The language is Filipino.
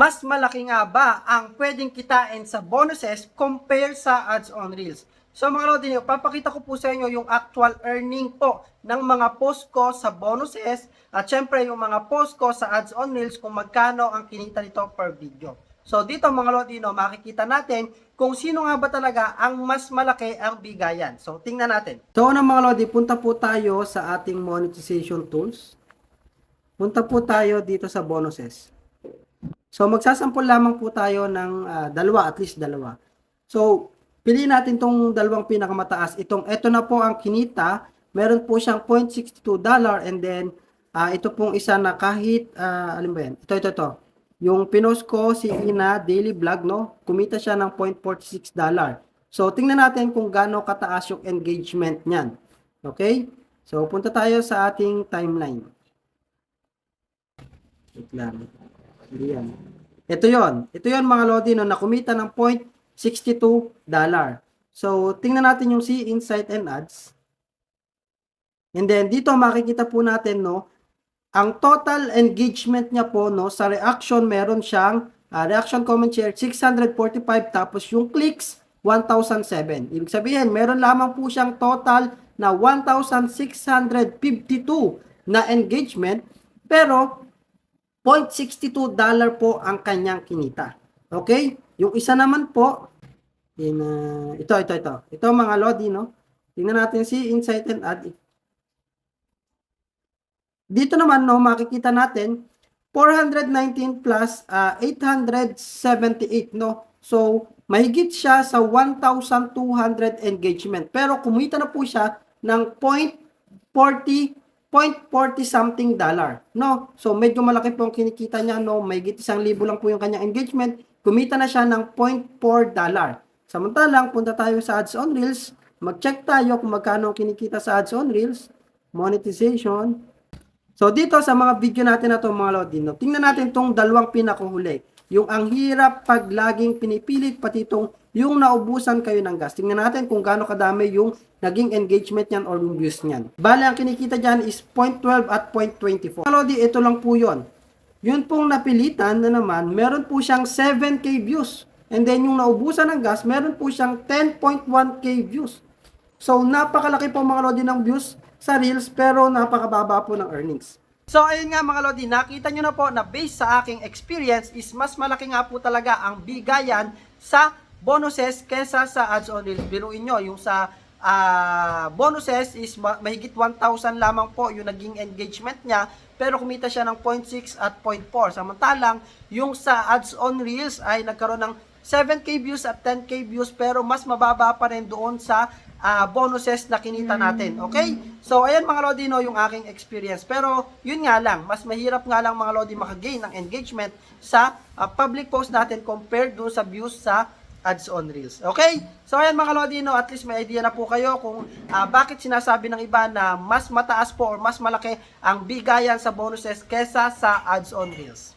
mas malaki nga ba ang pwedeng kitain sa bonuses compare sa ads on reels? So mga Lodi, papakita ko po sa inyo yung actual earning po ng mga post ko sa bonuses at syempre yung mga post ko sa ads on reels kung magkano ang kinita nito per video. So dito mga Lodino, makikita natin kung sino nga ba talaga ang mas malaki ang bigayan. So tingnan natin. So unang mga Lodi, punta po tayo sa ating monetization tools. Punta po tayo dito sa bonuses. So magsasample lamang po tayo ng ah, dalawa, at least dalawa. So piliin natin tong dalawang pinakamataas. Itong ito na po ang kinita. Meron po siyang 0.62 dollar and then ah, ito pong isa na kahit ah, alin ba yan? Ito ito ito. Yung pinost ko si Ina daily vlog no, kumita siya ng 0.46 dollar. So tingnan natin kung gaano kataas yung engagement niyan. Okay? So punta tayo sa ating timeline. Wait lang. Yan. Ito yon. Ito yon mga Lodi no, na kumita ng 0.62 dollar. So, tingnan natin yung see insight and ads. And then, dito makikita po natin, no, ang total engagement niya po, no, sa reaction, meron siyang ah, reaction, comment, share, 645, tapos yung clicks, 1,007. Ibig sabihin, meron lamang po siyang total na 1,652 na engagement, pero 0.62 dollar po ang kanyang kinita. Okay? Yung isa naman po, in, uh, ito, ito, ito. Ito mga Lodi, no? Tingnan natin si Insight and Add. Dito naman, no, makikita natin, 419 plus ah, 878, no? So, mahigit siya sa 1,200 engagement. Pero kumita na po siya ng 0.40 0.40 something dollar, no? So medyo malaki po ang kinikita niya, no? May isang libo lang po yung kanyang engagement, kumita na siya ng 0.4 dollar. Samantalang punta tayo sa ads on reels, mag-check tayo kung magkano ang kinikita sa ads on reels, monetization. So dito sa mga video natin na to mga lodi, no? Tingnan natin tong dalawang pinakahuli. Yung ang hirap pag laging pinipilit pati itong yung naubusan kayo ng gas. Tingnan natin kung gaano kadami yung naging engagement niyan or yung views niyan. Bale, ang kinikita dyan is 0.12 at 0.24. Mga lodi, ito lang po yon. Yun pong napilitan na naman, meron po siyang 7k views. And then yung naubusan ng gas, meron po siyang 10.1k views. So, napakalaki po mga lodi ng views sa Reels, pero napakababa po ng earnings. So, ayun nga mga lodi, nakita nyo na po na based sa aking experience is mas malaki nga po talaga ang bigayan sa bonuses kesa sa ads on Reels. Biruin nyo, yung sa ah, bonuses is ma- mahigit 1,000 lamang po yung naging engagement niya, pero kumita siya ng 0.6 at 0.4. Samantalang, yung sa ads on Reels ay nagkaroon ng 7k views at 10k views pero mas mababa pa rin doon sa ah, bonuses na kinita natin. Okay? So, ayan mga Lodi, no, yung aking experience. Pero, yun nga lang, mas mahirap nga lang mga Lodi makagain ng engagement sa ah, public post natin compared doon sa views sa ads on Reels. Okay? So, ayan mga Lodi, no, at least may idea na po kayo kung ah, bakit sinasabi ng iba na mas mataas po or mas malaki ang bigayan sa bonuses kesa sa ads on Reels.